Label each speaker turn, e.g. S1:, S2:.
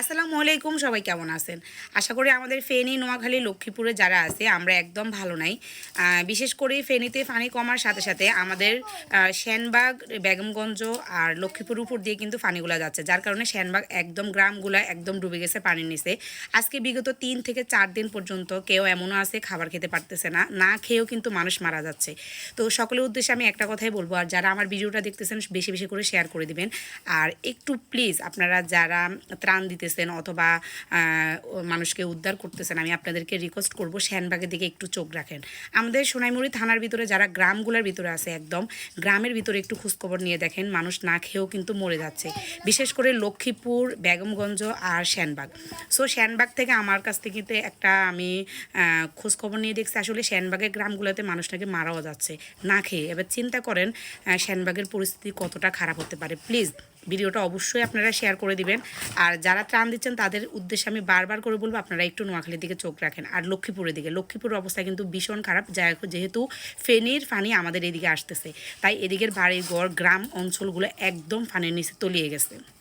S1: আসসালামু আলাইকুম, সবাই কেমন আছেন? আশা করি আমাদের ফেনী, নোয়াখালী, লক্ষ্মীপুরে যারা আছে, আমরা একদম ভালো নাই। বিশেষ করে ফেনীতে পানি কমার সাথে সাথে আমাদের শ্যানবাগ বেগমগঞ্জ আর লক্ষ্মীপুর উপর দিয়ে কিন্তু পানিগুলো যাচ্ছে। যার কারণে শ্যানবাগ একদম গ্রামগুলা একদম ডুবে গেছে পানির নিচে। আজকে বিগত তিন থেকে চার দিন পর্যন্ত কেউ এমনও আছে খাবার খেতে পারতেছে না না খেয়েও কিন্তু মানুষ মারা যাচ্ছে। তো সকলের উদ্দেশ্যে আমি একটা কথাই বলব, আর যারা আমার ভিডিওটা দেখতেছেন, বেশি বেশি করে শেয়ার করে দিবেন। আর একটু প্লিজ আপনারা যারা ত্রাণ দিতেছেন অথবা মানুষকে উদ্ধার করতেছেন, আমি আপনাদেরকে রিকোয়েস্ট করব শ্যানবাগের দিকে একটু চোখ রাখেন। আমাদের সোনাইমুড়ি থানার ভিতরে যারা গ্রামগুলোর ভিতরে আছে একদম, গ্রামের ভিতরে একটু খোঁজখবর নিয়ে দেখেন, মানুষ না খেয়েও কিন্তু মরে যাচ্ছে। বিশেষ করে লক্ষ্মীপুর, বেগমগঞ্জ আর শ্যানবাগ সো শ্যানবাগ থেকে আমার কাছ থেকে একটা আমি খোঁজখবর নিয়ে দেখছি, আসলে শ্যানবাগের গ্রামগুলোতে মানুষ নাকি মারাও যাচ্ছে, না খেয়ে। এবার চিন্তা করেন শ্যানবাগের পরিস্থিতি কতটা খারাপ হতে পারে। প্লিজ ভিডিওটা অবশ্যই আপনারা শেয়ার করে দিবেন। আর যারা ত্রাণ দিচ্ছেন, তাদের উদ্দেশ্যে আমি বারবার করে বলব, আপনারা একটু নোয়াখালীর দিকে চোখ রাখেন। আর লক্ষ্মীপুরের দিকে। লক্ষ্মীপুরের অবস্থা কিন্তু ভীষণ খারাপ। যেহেতু ফেনির ফানি আমাদের এদিকে আসতেছে। তাই এদিকের বাড়ি গড় গ্রাম অঞ্চলগুলো একদম ফানির নিচে তলিয়ে গেছে।